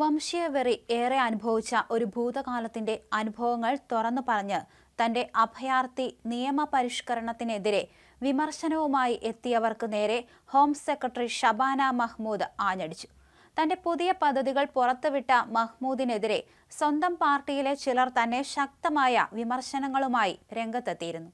വംശീയ വെറി ഏറെ അനുഭവിച്ച ഒരു ഭൂതകാലത്തിന്റെ അനുഭവങ്ങൾ തുറന്നു പറഞ്ഞ് തന്റെ അഭയാർത്ഥി നിയമപരിഷ്കരണത്തിനെതിരെ വിമർശനവുമായി എത്തിയവർക്ക് നേരെ ഹോം സെക്രട്ടറി ഷബാന മഹ്മൂദ് ആഞ്ഞടിച്ചു. തന്റെ പുതിയ പദ്ധതികൾ പുറത്തുവിട്ട മഹ്മൂദിനെതിരെ സ്വന്തം പാർട്ടിയിലെ ചിലർ തന്നെ ശക്തമായ വിമർശനങ്ങളുമായി രംഗത്തെത്തിയിരുന്നു.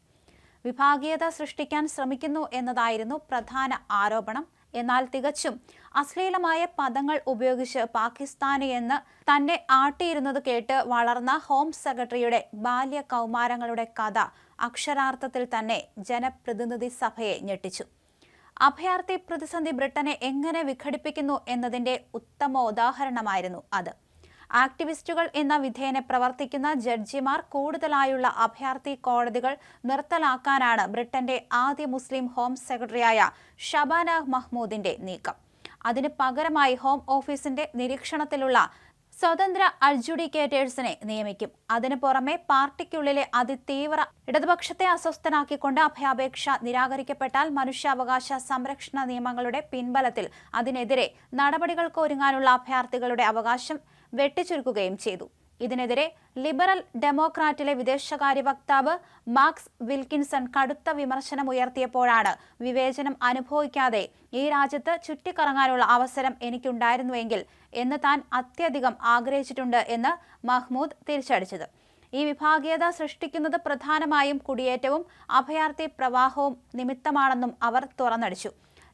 വിഭാഗീയത സൃഷ്ടിക്കാൻ ശ്രമിക്കുന്നു എന്നതായിരുന്നു പ്രധാന ആരോപണം. എന്നാൽ തികച്ചും അശ്ലീലമായ പദങ്ങൾ ഉപയോഗിച്ച് പാകിസ്ഥാനി എന്ന് തന്നെ ആട്ടിയിരുന്നത് കേട്ട് വളർന്ന ഹോം സെക്രട്ടറിയുടെ ബാല്യ കൗമാരങ്ങളുടെ കഥ അക്ഷരാർത്ഥത്തിൽ തന്നെ ജനപ്രതിനിധി സഭയെ ഞെട്ടിച്ചു. അഭയാർത്ഥി പ്രതിസന്ധി ബ്രിട്ടനെ എങ്ങനെ വിഘടിപ്പിക്കുന്നു എന്നതിന്റെ ഉത്തമ ഉദാഹരണമായിരുന്നു അത്. ആക്ടിവിസ്റ്റുകൾ എന്ന വിധേയനെ പ്രവർത്തിക്കുന്ന ജഡ്ജിമാർ കൂടുതലായുള്ള അഭയാർത്ഥി കോടതികൾ നിർത്തലാക്കാനാണ് ബ്രിട്ടന്റെ ആദ്യ മുസ്ലിം ഹോം സെക്രട്ടറിയായ ഷബാന മഹ്മൂദിന്റെ നീക്കം. അതിന് പകരമായി ഹോം ഓഫീസിന്റെ നിരീക്ഷണത്തിലുള്ള സ്വതന്ത്ര അഡ്ജുഡിക്കേറ്റേഴ്സിനെ നിയമിക്കും. അതിനു പുറമെ പാർട്ടിക്കുള്ളിലെ അതിതീവ്ര ഇടതുപക്ഷത്തെ അസ്വസ്ഥനാക്കിക്കൊണ്ട് അഭയാപേക്ഷ നിരാകരിക്കപ്പെട്ടാൽ മനുഷ്യാവകാശ സംരക്ഷണ നിയമങ്ങളുടെ പിൻബലത്തിൽ അതിനെതിരെ നടപടികൾക്ക് ഒരുങ്ങാനുള്ള അഭയാർത്ഥികളുടെ അവകാശം വെട്ടിച്ചുരുക്കുകയും ചെയ്തു. ഇതിനെതിരെ ലിബറൽ ഡെമോക്രാറ്റിലെ വിദേശകാര്യ വക്താവ് മാർക്സ് വിൽക്കിൻസൺ കടുത്ത വിമർശനം ഉയർത്തിയപ്പോഴാണ് വിവേചനം അനുഭവിക്കാതെ ഈ രാജ്യത്ത് ചുറ്റിക്കറങ്ങാനുള്ള അവസരം എനിക്കുണ്ടായിരുന്നുവെങ്കിൽ എന്ന് താൻ അത്യധികം ആഗ്രഹിച്ചിട്ടുണ്ട് എന്ന് മഹ്മൂദ് തിരിച്ചടിച്ചത്. ഈ വിഭാഗീയത സൃഷ്ടിക്കുന്നത് പ്രധാനമായും കുടിയേറ്റവും അഭയാർത്ഥി പ്രവാഹവും നിമിത്തമാണെന്നും അവർ തുറന്നടിച്ചു.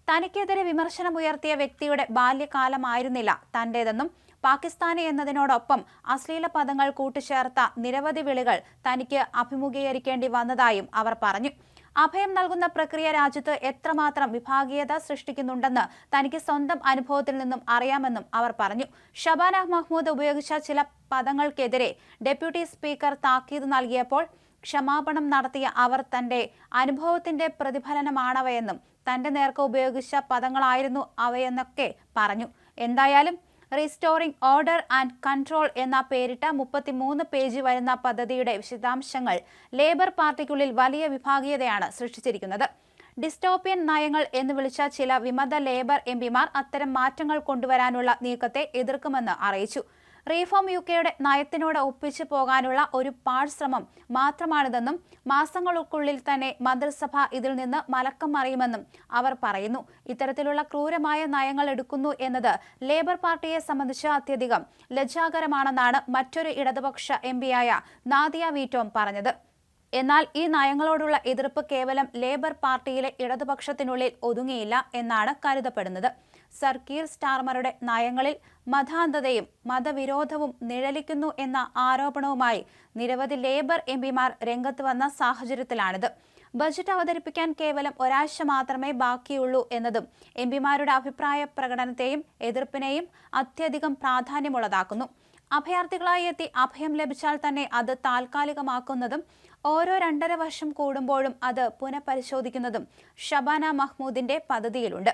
തനിക്കെതിരെ വിമർശനമുയർത്തിയ വ്യക്തിയുടെ ബാല്യകാലമായിരുന്നില്ല തന്റേതെന്നും പാകിസ്ഥാനി എന്നതിനോടൊപ്പം അശ്ലീല പദങ്ങൾ കൂട്ടിച്ചേർത്ത നിരവധി വിളികൾ തനിക്ക് അഭിമുഖീകരിക്കേണ്ടി വന്നതായും അവർ പറഞ്ഞു. അഭയം നൽകുന്ന പ്രക്രിയ രാജ്യത്ത് എത്രമാത്രം വിഭാഗീയത സൃഷ്ടിക്കുന്നുണ്ടെന്ന് തനിക്ക് സ്വന്തം അനുഭവത്തിൽ നിന്നും അറിയാമെന്നും അവർ പറഞ്ഞു. ഷബാന മഹ്മൂദ് ഉപയോഗിച്ച ചില പദങ്ങൾക്കെതിരെ ഡെപ്യൂട്ടി സ്പീക്കർ താക്കീത് നൽകിയപ്പോൾ ക്ഷമാപണം നടത്തിയ അവർ തന്റെ അനുഭവത്തിന്റെ പ്രതിഫലനമാണവയെന്നും തന്റെ നേർക്ക് ഉപയോഗിച്ച പദങ്ങളായിരുന്നു അവയെന്നൊക്കെ പറഞ്ഞു. എന്തായാലും റീസ്റ്റോറിംഗ് ഓർഡർ ആൻഡ് കൺട്രോൾ എന്ന പേരിട്ട മുപ്പത്തിമൂന്ന് പേജ് വരുന്ന പദ്ധതിയുടെ വിശദാംശങ്ങൾ ലേബർ പാർട്ടിക്കുള്ളിൽ വലിയ വിഭാഗീയതയാണ് സൃഷ്ടിച്ചിരിക്കുന്നത്. ഡിസ്റ്റോപ്പിയൻ നയങ്ങൾ എന്ന് വിളിച്ച ചില വിമത ലേബർ എംപിമാർ അത്തരം മാറ്റങ്ങൾ കൊണ്ടുവരാനുള്ള നീക്കത്തെ എതിർക്കുമെന്ന് അറിയിച്ചു. റീഫോം യു കെയുടെ നയത്തിനോട് ഒപ്പിച്ചു പോകാനുള്ള ഒരു പാഴ്ശ്രമം മാത്രമാണിതെന്നും മാസങ്ങൾക്കുള്ളിൽ തന്നെ മന്ത്രിസഭ ഇതിൽ നിന്ന് മലക്കം മറിയുമെന്നും അവർ പറയുന്നു. ഇത്തരത്തിലുള്ള ക്രൂരമായ നയങ്ങൾ എടുക്കുന്നു എന്നത് ലേബർ പാർട്ടിയെ സംബന്ധിച്ച് അത്യധികം ലജ്ജാകരമാണെന്നാണ് മറ്റൊരു ഇടതുപക്ഷ എം പിയായ നാദിയ വീറ്റോം പറഞ്ഞത്. എന്നാൽ ഈ നയങ്ങളോടുള്ള എതിർപ്പ് കേവലം ലേബർ പാർട്ടിയിലെ ഇടതുപക്ഷത്തിനുള്ളിൽ ഒതുങ്ങിയില്ല എന്നാണ് കരുതപ്പെടുന്നത്. സർ കീർ സ്റ്റാർമറുടെ നയങ്ങളിൽ മതാന്ധതയും മതവിരോധവും നിഴലിക്കുന്നു എന്ന ആരോപണവുമായി നിരവധി ലേബർ എം പിമാർ രംഗത്ത് വന്ന സാഹചര്യത്തിലാണിത്. ബജറ്റ് അവതരിപ്പിക്കാൻ കേവലം ഒരാഴ്ച മാത്രമേ ബാക്കിയുള്ളൂ എന്നതും എം പിമാരുടെ അഭിപ്രായ പ്രകടനത്തെയും എതിർപ്പിനെയും അത്യധികം പ്രാധാന്യമുള്ളതാക്കുന്നു. അഭയാർത്ഥികളായി എത്തി അഭയം ലഭിച്ചാൽ തന്നെ അത് താൽക്കാലികമാക്കുന്നതും ഓരോ രണ്ടര വർഷം കൂടുമ്പോഴും അത് പുനഃപരിശോധിക്കുന്നതും ഷബാന മഹ്മൂദിന്റെ പദ്ധതിയിലുണ്ട്.